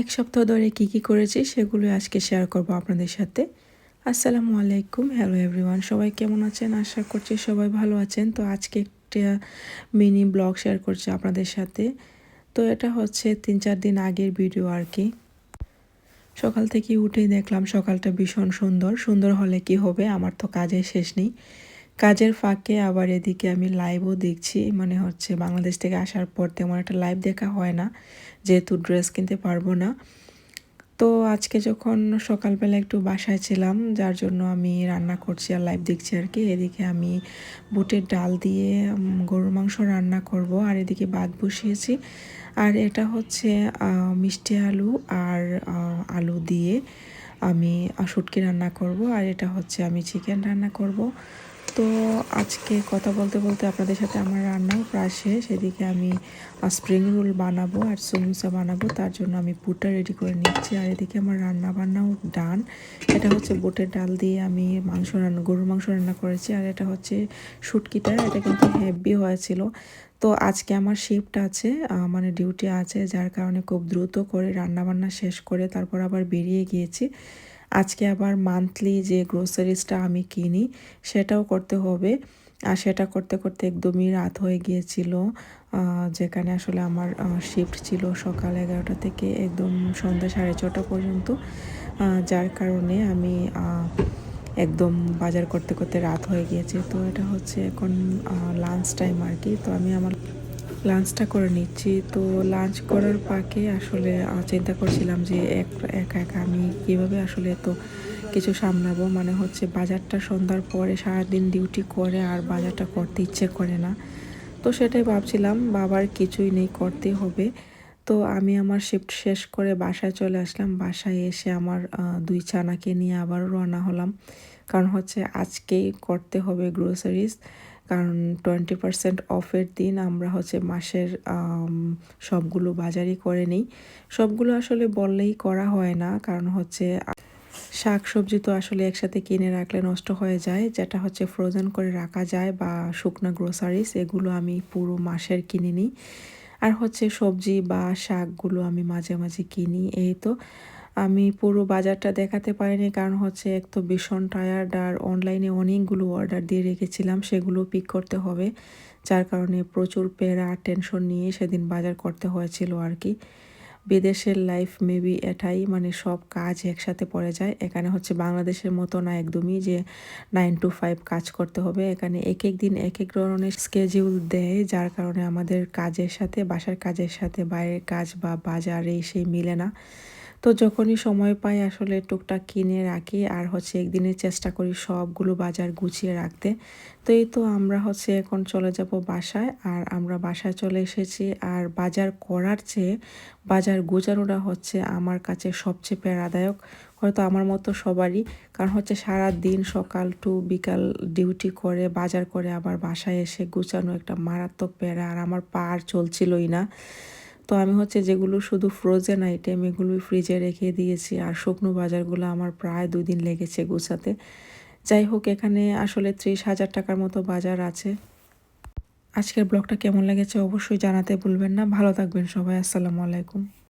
এক সপ্তাহ ধরে কি কি করেছি সেগুলো আজকে শেয়ার করব আপনাদের সাথে। আসসালামু আলাইকুম হ্যালো এভরিওয়ান সবাই কেমন আছেন? আশা করছি সবাই ভালো আছেন। তো আজকে একটা মিনি ব্লগ শেয়ার করছি আপনাদের সাথে। তো এটা হচ্ছে তিন চার দিন আগের ভিডিও আর কি। সকাল থেকে উঠেই দেখলাম সকালটা ভীষণ সুন্দর। সুন্দর হলে কি হবে? আমার তো কাজের শেষ নেই। কাজের ফাঁকে আবার এদিকে আমি লাইভও দেখছি। মানে হচ্ছে বাংলাদেশ থেকে আসার পর তেমন একটা লাইভ দেখা হয় না। যেহেতু ড্রেস কিনতে পারব না। তো আজকে যখন সকালবেলা একটু বাসায় ছিলাম, যার জন্য আমি রান্না করছি আর লাইভ দেখছি আর কি। এদিকে আমি বুটের ডাল দিয়ে গরুর মাংস রান্না করব আর এদিকে ভাত বসিয়েছি। আর এটা হচ্ছে মিষ্টি আলু আর আলু দিয়ে আমি শুটকি রান্না করব। আর এটা হচ্ছে আমি চিকেন রান্না করব। তো আজকে কথা বলতে বলতে আপনাদের সাথে আমার রান্নাও প্রায় শেষ। এদিকে আমি স্প্রিং রোল বানাবো আর সমুসা বানাবো, তার জন্য আমি পুরটা রেডি করে নিচ্ছি। আর এদিকে আমার রান্না বান্নাও ডান এটা হচ্ছে বুটের ডাল দিয়ে আমি মাংস রান্না, গরুর মাংস রান্না করেছি। আর এটা হচ্ছে শুটকিটা, এটা কিন্তু হেভি হয়েছিল। তো আজকে আমার শিফট আছে মানে ডিউটি আছে, যার কারণে খুব দ্রুত করে রান্না বান্না শেষ করে তারপর আবার বেরিয়ে গিয়েছি। আজকে আবার মান্থলি যে গ্রোসারিজটা আমি কিনি, সেটাও করতে হবে। আর সেটা করতে করতে একদমই রাত হয়ে গিয়েছিল। যেখানে আসলে আমার শিফট ছিল সকাল এগারোটা থেকে একদম সন্ধ্যা সাড়ে ছটা পর্যন্ত। যার কারণে আমি একদম বাজার করতে করতে রাত হয়ে গিয়েছে। তো এটা হচ্ছে এখন লাঞ্চ টাইম আর কি। তো আমি আমার লাঞ্চটা করে নিচ্ছি। তো লাঞ্চ করার পাকে আসলে চিন্তা করছিলাম যে এক, একা একা আমি কীভাবে আসলে তো কিছু সামলাবো? মানে হচ্ছে বাজারটা সন্ধ্যার পরে সারাদিন ডিউটি করে আর বাজারটা করতে ইচ্ছে করে না। তো সেটাই ভাবছিলাম, বাবার কিছুই নেই, করতে হবে। তো আমি আমার শিফট শেষ করে বাসায় চলে আসলাম। বাসায় এসে আমার দুই চানাকে নিয়ে আবারও রওনা হলাম। কারণ হচ্ছে আজকেই করতে হবে গ্রোসারিজ কারণ টোয়েন্টি পারসেন্ট অফের দিন আমরা হচ্ছে মাসের সবগুলো বাজারই করে নিই। সবগুলো আসলে বললেই করা হয় না, কারণ হচ্ছে শাক সবজি তো আসলে একসাথে কিনে রাখলে নষ্ট হয়ে যায়, যেটা হচ্ছে ফ্রোজেন করে রাখা যায় বা শুকনো গ্রোসারিস এগুলো আমি পুরো মাসের কিনে নিই। আর হচ্ছে সবজি বা শাকগুলো আমি মাঝে মাঝে কিনি, এই তো। আমি পুরো বাজারটা দেখাতে পারিনি কারণ হচ্ছে এক তো ভীষণ টায়ার্ড আর অনলাইনে অনেকগুলো অর্ডার দিয়ে রেখেছিলাম, সেগুলো পিক করতে হবে। যার কারণে প্রচুর পেরা আর টেনশন নিয়ে সেদিন বাজার করতে হয়েছিল আর কি। বিদেশের লাইফ মেবি এটাই মানে সব কাজ একসাথে পড়ে যায়। এখানে হচ্ছে বাংলাদেশের মতো না একদমই যে নাইন টু ফাইভ কাজ করতে হবে। এখানে এক এক দিন এক এক ধরনের স্কেজিউল দেয়, যার কারণে আমাদের কাজের সাথে, বাসার কাজের সাথে, বাইরের কাজ বা বাজারে সেই মিলে না। তো যখনই সময় পাই আসলে টুকটাক কিনে রাখি আর হচ্ছে একদিনের চেষ্টা করি সবগুলো বাজার গুছিয়ে রাখতে। তো এই তো আমরা হচ্ছে এখন চলে যাব বাসায় আর আমরা বাসায় চলে এসেছি আর বাজার করার চেয়ে বাজার গোছানোটা হচ্ছে আমার কাছে সবচেয়ে প্যারাদায়ক। হয়তো আমার মতো সবারই, কারণ হচ্ছে সারা দিন সকাল টু বিকাল ডিউটি করে, বাজার করে আবার বাসায় এসে গুছানো একটা মারাত্মক প্যারা আর আমার পা আর চলছিলই না। তো আমি হচ্ছে যেগুলো শুধু ফ্রোজেন আইটেম এগুলোই ফ্রিজে রেখে দিয়েছি। আর শুকনো বাজারগুলো আমার প্রায় দুই দিন লেগেছে গুছাতে। যাই হোক, এখানে আসলে ত্রিশ হাজার টাকার মতো বাজার আছে। আজকের ব্লগটা কেমন লেগেছে অবশ্যই জানাতে ভুলবেন না। ভালো থাকবেন সবাই। আসসালামু আলাইকুম।